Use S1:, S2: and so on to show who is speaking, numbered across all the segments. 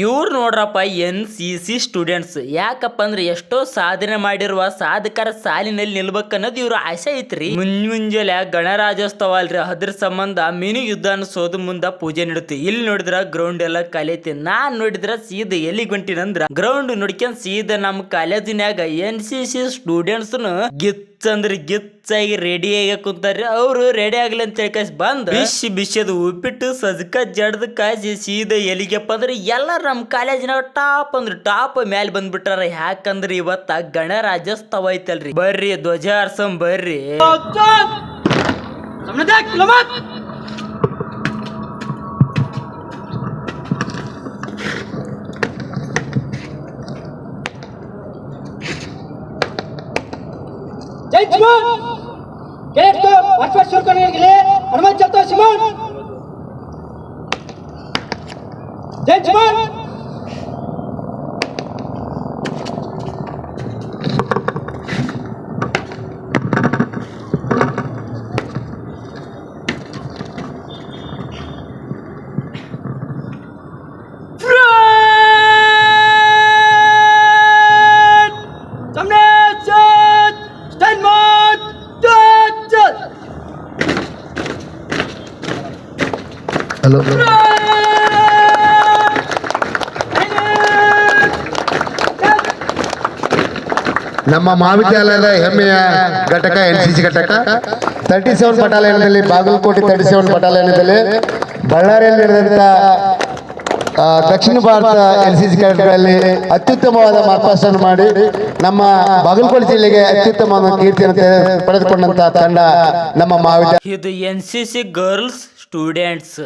S1: ಇವ್ರು ನೋಡ್ರಪ್ಪ N C C students. ಯಾಕಪ್ಪ ಅಂದ್ರೆ ಎಷ್ಟೋ ಸಾಧನೆ ಮಾಡಿರುವ ಸಾಧಕರ ಸಾಲಿನಲ್ಲಿ ನಿಲ್ಬೇಕ್ ಅನ್ನೋದು ಇವ್ರ ಆಸೆ ಐತ್ರಿ. ಮುನ್ ಮುಂಜಾನೆ ಗಣರಾಜ್ಯೋತ್ಸವ ಅಲ್ರಿ ಅದ್ರ ಸಂಬಂಧ ಮಿನಿ ಯುದ್ಧ ಅನ್ಸೋದು ಮುಂದ ಪೂಜೆ ನಡುತ್ತೆ ಇಲ್ಲಿ ನೋಡಿದ್ರ ಗ್ರೌಂಡ್ ಎಲ್ಲ ಕಲಿತಿ ನಾನ್ ನೋಡಿದ್ರ ಸೀದ ಎಲ್ಲಿ ಗಂಟಿನಂದ್ರ. ಗ್ರೌಂಡ್ ನೋಡ್ಕೊಂಡ್ ಸೀದ ನಮ್ ಕಾಲೇಜಿನಾಗ ಎನ್ ಸಿ ಸಿ ಸ್ಟೂಡೆಂಟ್ಸ್ ಗಿಚ್ ಅಂದ್ರೆ ಗಿಚ್ಚಾಗಿ ರೆಡಿ ಆಗಿ ಕುಂತಾರ್ರಿ. ಅವರು ರೆಡಿ ಆಗ್ಲಿ ಅಂತ ಹೇಳಿ ಕಾಯ್ಸಿ ಬಂದ್. ಬಿಸಿ ಬಿಸಿದ ಉಪ್ಪಿಟ್ಟು ಸಜ್ಕ ಜಡ್ದ ಕಾಯಿಸಿ ಸೀದಾ ಎಲಿಗೆಪ್ಪ ಅಂದ್ರೆ ಎಲ್ಲ ನಮ್ಮ ಕಾಲೇಜಿನ ಟಾಪ್ ಅಂದ್ರೆ. ಟಾಪ್ ಮ್ಯಾಲ ಬಂದ್ಬಿಟ್ಟಾರ ಯಾಕಂದ್ರೆ ಇವತ್ತ ಗಣರಾಜ್ಯೋತ್ಸವ ಐತಲ್ರಿ. ಬರ್ರಿ ಧ್ವಜ ಹಾರ್ಸಂ ಬರ್ರಿ
S2: जय सिमोन कैडेट को मार्च पास्ट शुरू करने
S3: ಹಲೋ. ನಮ್ಮ ಮಹಾವಿದ್ಯಾಲಯದ ಹೆಮ್ಮೆಯ ಘಟಕ ಎನ್ ಸಿ ಸಿ ಘಟಕ. ತರ್ಟಿ ಸೆವೆನ್ ಬಟಾಲಿಯನ್ನಲ್ಲಿ ಬಾಗಲಕೋಟೆ ತರ್ಟಿ ಸೆವೆನ್ ಬಟಾಲಿಯನ್ನಲ್ಲಿ ಬಳ್ಳಾರಿಯಲ್ಲಿ ನಡೆದಂತ ಆ, ದಕ್ಷಿಣ ಭಾರತ ಎನ್ ಸಿ ಸಿ ಕ್ಯಾಡೆಟ್ಗಳಲ್ಲಿ ಅತ್ಯುತ್ತಮವಾದ ಮಾರ್ಪಾಸನ್ನು ಮಾಡಿ ನಮ್ಮ ಬಾಗಲಕೋಟೆ ಜಿಲ್ಲೆಗೆ ಅತ್ಯುತ್ತಮವಾದ ಕೀರ್ತಿಯನ್ನು ಪಡೆದುಕೊಂಡಂತಹ ತಂಡ ನಮ್ಮ ಮಹಾವಿದ್ಯಾಲಯ
S1: ಇದು N
S4: C C girls students.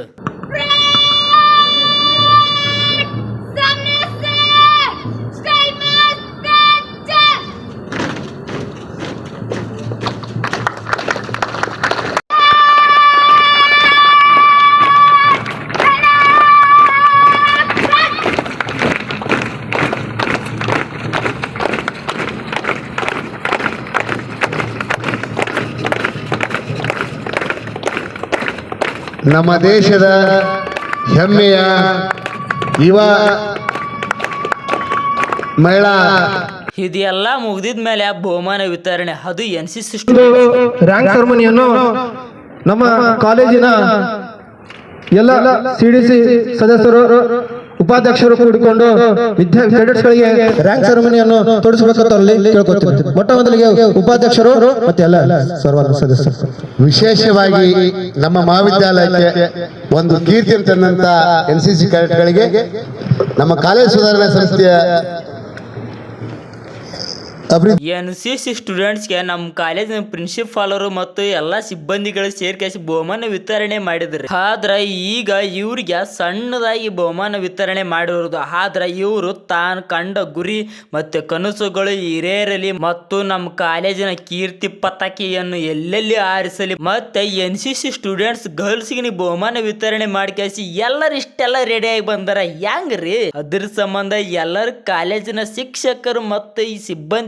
S3: ನಮ್ಮ ದೇಶದ ಹೆಮ್ಮೆಯ ಯುವ ಮಹಿಳಾ.
S1: ಇದೆಲ್ಲ ಮುಗ್ದಿದ್ಮೇಲೆ ಬಹುಮಾನ ವಿತರಣೆ ಅದು ಎನ್ ಸಿ ಸಿ
S5: ರ್ಯಾಂಕ್ ಸೆರೆಮನಿಯನ್ನು ನಮ್ಮ ಕಾಲೇಜಿನ ಎಲ್ಲ ಸಿ ಡಿ ಸಿ ಸದಸ್ಯರು ಉಪಾಧ್ಯಕ್ಷರು ಕೂಡಿಕೊಂಡು ವಿದ್ಯಾರ್ಥಿಗಳಿಗೆ ರ್ಯಾಂಕ್ ಸೆರೆಮನಿಯನ್ನು ತೋರಿಸಬೇಕಂತ ಅಲ್ಲಿ ಮೊಟ್ಟ ಮೊದಲಿಗೆ ಉಪಾಧ್ಯಕ್ಷರು ಮತ್ತೆ ಎಲ್ಲ ಸರ್ವ ಸದಸ್ಯರು.
S3: ವಿಶೇಷವಾಗಿ ನಮ್ಮ ಮಹಾವಿದ್ಯಾಲಯಕ್ಕೆ ಒಂದು ಕೀರ್ತಿ ತಂದಂತ ಎನ್ ಸಿ ಸಿ ಕ್ಯಾಡೆಟ್ಗಳಿಗೆ ನಮ್ಮ ಕಾಲೇಜು ಸುಧಾರಣಾ ಸಂಸ್ಥೆಯ
S1: ಎನ್ ಸಿ ಸಿ ಸ್ಟೂಡೆಂಟ್ಸ್ಗೆ ನಮ್ಮ ಕಾಲೇಜಿನ ಪ್ರಿನ್ಸಿಪಾಲರು ಮತ್ತು ಎಲ್ಲ ಸಿಬ್ಬಂದಿಗಳು ಸೇರ್ಕೇಸಿ ಬಹುಮಾನ ವಿತರಣೆ ಮಾಡಿದ್ರಿ. ಆದ್ರೆ ಈಗ ಇವ್ರಿಗೆ ಸಣ್ಣದಾಗಿ ಬಹುಮಾನ ವಿತರಣೆ ಮಾಡಿರೋದು. ಆದ್ರೆ ಇವರು ತಾನು ಕಂಡ ಗುರಿ ಮತ್ತೆ ಕನಸುಗಳು ಈರೇರಲಿ ಮತ್ತು ನಮ್ಮ ಕಾಲೇಜಿನ ಕೀರ್ತಿ ಪತಾಕಿಯನ್ನು ಎಲ್ಲೆಲ್ಲಿ ಆರಿಸಲಿ ಮತ್ತೆ ಎನ್ ಸಿ ಸಿ ಸ್ಟೂಡೆಂಟ್ಸ್ ಗರ್ಲ್ಸ್ಗೆ ಬಹುಮಾನ ವಿತರಣೆ ಮಾಡ್ಕೇಸಿ ಎಲ್ಲರೂ ಇಷ್ಟೆಲ್ಲ ರೆಡಿಯಾಗಿ ಬಂದಾರ. ಹೆಂಗ್ರಿ? ಅದ್ರ ಸಂಬಂಧ ಎಲ್ಲರ ಕಾಲೇಜಿನ ಶಿಕ್ಷಕರು ಮತ್ತು ಈ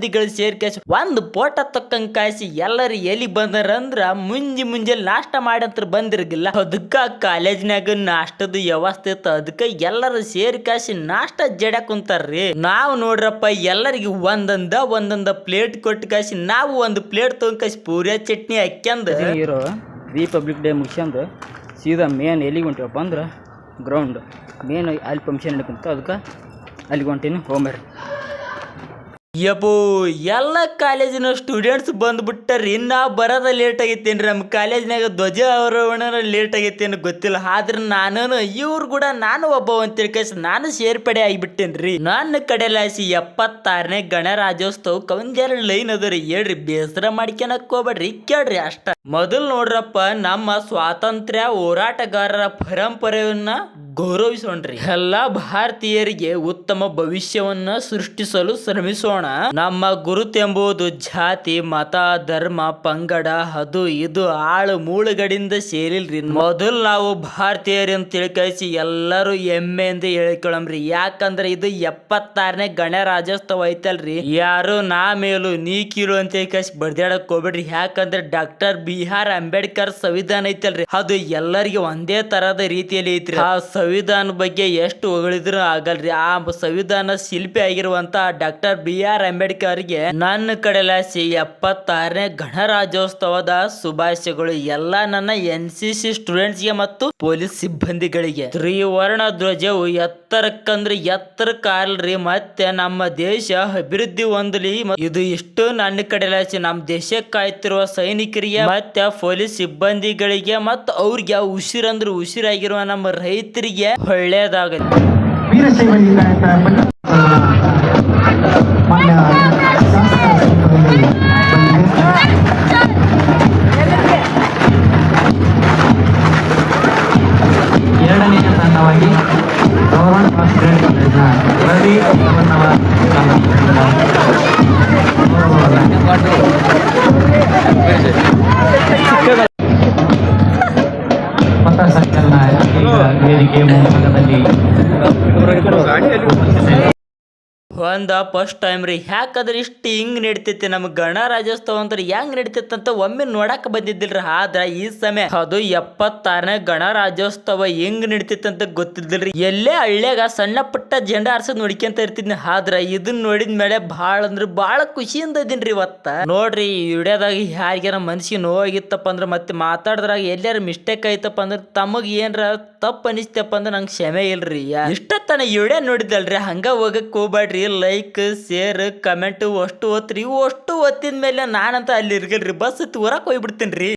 S1: ಸಿಬ್ಬಂದಿಗಳು ಸೇರ್ಕೇಸಿ ಒಂದು ಫೋಟೋ ತಕ್ಕಂಗ್ ಕಾಯಿಸಿ ಎಲ್ಲರೂ ಎಲ್ಲಿ ಬಂದರ ಅಂದ್ರ ಮುಂಜಿ ಮುಂಜಾನೆ ನಾಷ್ಟ ಮಾಡಂತ್ರ ಬಂದಿರ್ಗಿಲ್ಲ. ಅದಕ್ಕ ಕಾಲೇಜ್ನಾಗ ನಾಷ್ಟದ ವ್ಯವಸ್ಥೆ ಇತ್ತು. ಅದಕ್ಕೆ ಎಲ್ಲರೂ ಸೇರಿ ಕಾಸಿ ನಾಷ್ಟ ಜಡ ಕುಂತಾರ್ರಿ. ನಾವು ನೋಡ್ರಪ್ಪ, ಎಲ್ಲರಿಗೆ ಒಂದೊಂದ ಒಂದೊಂದ ಪ್ಲೇಟ್ ಕೊಟ್ಟು ಕಾಸಿ ನಾವು ಒಂದು ಪ್ಲೇಟ್ ತಗೊಂಡ್ ಕಾಸಿ ಪೂರಿ ಚಟ್ನಿ ಹಾಕ್ಯಂದ.
S6: ಇರೋ ರಿಪಬ್ಲಿಕ್ ಡೇ ಮುಗಿಸ್ಕೊಂಡು ಸೀದಾ ಮೇನ್ ಎಲ್ಲಿಗೆ ಹೊಂಟಿವಪ್ಪ ಅಂದ್ರೆ ಗ್ರೌಂಡ್ ಮೇನ್ ಅಲ್ಲಿ ಫಂಕ್ಷನ್ ನಡ್ಕೊಂತ ಅದಕ್ಕೆ ಅಲ್ಲಿಗೆ ಹೊಂಟೀನಿ ಹೋಗ್ಬರ್ರಿ
S1: ಯಪ್ಪೋ ಎಲ್ಲ ಕಾಲೇಜಿನ ಸ್ಟೂಡೆಂಟ್ಸ್ ಬಂದ್ಬಿಟ್ಟಾರಿ. ನಾ ಬರೋದ ಲೇಟ್ ಆಗೈತೇನ್ರಿ. ನಮ್ಮ ಕಾಲೇಜ್ನಾಗ ಧ್ವಜ ಅವರೋಹಣ ಲೇಟ್ ಆಗೈತೇನು ಗೊತ್ತಿಲ್ಲ. ಆದ್ರೆ ನಾನು ಇವ್ರು ಕೂಡ ನಾನು ಒಬ್ಬ ಅಂತ ತಿಳ್ಕಸ್ ನಾನು ಸೇರ್ಪಡೆ ಆಗಿಬಿಟ್ಟೇನ್ರಿ. ನನ್ನ ಕಡೆಲಾಸಿ ಎಪ್ಪತ್ತಾರನೇ ಗಣರಾಜ್ಯೋತ್ಸವ ಕವಂಜಾರ ಲೈನ್ ಅದರಿ ಹೇಳ್ರಿ, ಬೇಸರ ಮಾಡ್ಕೊಳಕ್ ಹೋಗ್ಬೇಡ್ರಿ. ಕೇಳ್ರಿ ಅಷ್ಟ. ಮೊದಲು ನೋಡ್ರಪ್ಪ, ನಮ್ಮ ಸ್ವಾತಂತ್ರ್ಯ ಹೋರಾಟಗಾರರ ಪರಂಪರೆಯನ್ನ ಗೌರವಿಸೋಣ್ರಿ. ಎಲ್ಲಾ ಭಾರತೀಯರಿಗೆ ಉತ್ತಮ ಭವಿಷ್ಯವನ್ನ ಸೃಷ್ಟಿಸಲು ಶ್ರಮಿಸೋಣ. ನಮ್ಮ ಗುರುತೆಂಬುದು ಜಾತಿ, ಮತ, ಧರ್ಮ, ಪಂಗಡ ಅದು ಇದು, ಆಳು, ಮೂಳುಗಡಿಂದ ಸೇರಿಲ್ರಿ. ಮೊದಲು ನಾವು ಭಾರತೀಯರು ಅಂತ ತಿಳ್ಕಳಿಸಿ ಎಲ್ಲರೂ ಹೆಮ್ಮೆಯಿಂದ ಹೇಳ್ಕೊಳಮ್ರಿ ಯಾಕಂದ್ರೆ ಇದು ಎಪ್ಪತ್ತಾರನೇ ಗಣರಾಜ್ಯೋತ್ಸವ ಐತಲ್ರಿ. ಯಾರು ನಾ ಮೇಲು ನೀ ಕೀಳು ಅಂತ ಹೇಳ್ಕಳಿಸಿ ಬಡ್ದಾಡಕ್ ಹೋಗ್ಬೇಡ್ರಿ. ಯಾಕಂದ್ರೆ ಡಾಕ್ಟರ್ ಬಿ ಆರ್ ಅಂಬೇಡ್ಕರ್ ಸಂವಿಧಾನ ಐತಲ್ರಿ. ಅದು ಎಲ್ಲರಿಗೆ ಒಂದೇ ತರದ ರೀತಿಯಲ್ಲಿ ಐತ್ರಿ. ಆ ಸಂವಿಧಾನ ಬಗ್ಗೆ ಎಷ್ಟು ಹೊಗಳಿದ್ರು ಆಗಲ್ರಿ. ಆ ಸಂವಿಧಾನ ಶಿಲ್ಪಿ ಆಗಿರುವಂತ ಡಾಕ್ಟರ್ ಬಿ ಆರ್ ಅಂಬೇಡ್ಕರ್ಗೆ ನನ್ನ ಕಡೆಲಾಸಿ ಎಪ್ಪತ್ತಾರನೇ ಗಣರಾಜ್ಯೋತ್ಸವದ ಶುಭಾಶಯಗಳು ಎಲ್ಲ ನನ್ನ ಎನ್ ಸಿ ಸಿ ಸ್ಟೂಡೆಂಟ್ಸ್ಗೆ ಮತ್ತು ಪೊಲೀಸ್ ಸಿಬ್ಬಂದಿಗಳಿಗೆ. ತ್ರಿವರ್ಣ ಧ್ವಜವು ಎತ್ತರಕ್ಕಂದ್ರೆ ಎತ್ತರ ಕಾಲ್ರಿ ಮತ್ತೆ ನಮ್ಮ ದೇಶ ಅಭಿವೃದ್ಧಿ ಹೊಂದಲಿ. ಇದು ಇಷ್ಟು ನನ್ನ ಕಡೆಲಾಸಿ ನಮ್ಮ ದೇಶಕ್ಕಾಯ್ತಿರುವ ಸೈನಿಕರಿಗೆ ಮತ್ತೆ ಪೊಲೀಸ್ ಸಿಬ್ಬಂದಿಗಳಿಗೆ ಮತ್ತು ಅವ್ರಿಗೆ ಉಸಿರಂದ್ರೆ ಉಸಿರಾಗಿರುವ ನಮ್ಮ ರೈತರಿಗೆ ಒಳ್ಳೇದಾಗಲಿ
S5: ವೀರಶೈವ
S1: ಒಂದ ಫಸ್ಟ್ ಟೈಮ್ ರೀ. ಯಾಕಂದ್ರೆ ಇಷ್ಟು ಹಿಂಗ್ ನಡಿತೈತಿ ನಮ್ಗೆ ಗಣರಾಜ್ಯೋತ್ಸವ ಅಂದ್ರೆ ಹೆಂಗ್ ನಡಿತೈತಿ ಅಂತ ಒಮ್ಮೆ ನೋಡಕ್ ಬಂದಿದ್ದಿಲ್ರಿ. ಆದ್ರ ಈ ಸಮಯ ಅದು ಎಪ್ಪತ್ತಾರನೇ ಗಣರಾಜ್ಯೋತ್ಸವ ಹೆಂಗ್ ನಡಿತೈತಿ ಅಂತ ಗೊತ್ತಿದ್ದಿಲ್ರಿ. ಎಲ್ಲೇ ಹಳ್ಳಿಯಾಗ ಸಣ್ಣ ಪುಟ್ಟ ಜೆಂಡ ಆರ್ಸೋದ್ ನೋಡ್ಕೊಂತ ಇರ್ತಿದ್ನಿ. ಆದ್ರ ಇದನ್ನ ನೋಡಿದ ಮೇಲೆ ಭಾಳ ಅಂದ್ರೆ ಭಾಳ ಖುಷಿಯಿಂದ ಇದೀನ್ರಿ ಇವತ್ತ. ನೋಡ್ರಿ ವಿಡಿಯೋದಾಗ ಯಾರಿಗಾರ ಮನ್ಸಿಗೆ ನೋವಾಗಿತ್ತಪ್ಪ ಅಂದ್ರೆ ಮತ್ತೆ ಮಾತಾಡಿದ್ರಾಗ ಎಲ್ಲಾರು ಮಿಸ್ಟೇಕ್ ಆಯ್ತಪ್ಪ ಅಂದ್ರೆ ತಮಗ್ ಏನ್ರ ತಪ್ಪು ಅನಿಸ್ತಪ್ಪ ಅಂದ್ರೆ ನಂಗೆ ಕ್ಷಮೆ ಇಲ್ರಿ. ಇಷ್ಟ ತನ ವಿಡಿಯೋ ನೋಡಿದಲ್ರಿ ಹಂಗ ಹೋಗಕ್ ಹೋಗ್ಬೇಡ್ರಿ ಲೈಕ್ ಶೇರ್ ಕಮೆಂಟ್ ಅಷ್ಟು ಇವು ಅಷ್ಟು ಓದ್ತಿದ ಮೇಲೆ ನಾನಂತ ಅಲ್ಲಿ ಇರ್ಗಲ್ರಿ ಬಸ್ ತೂರಕ್ಕೆ ಹೋಗ್ಬಿಡ್ತೀನಿ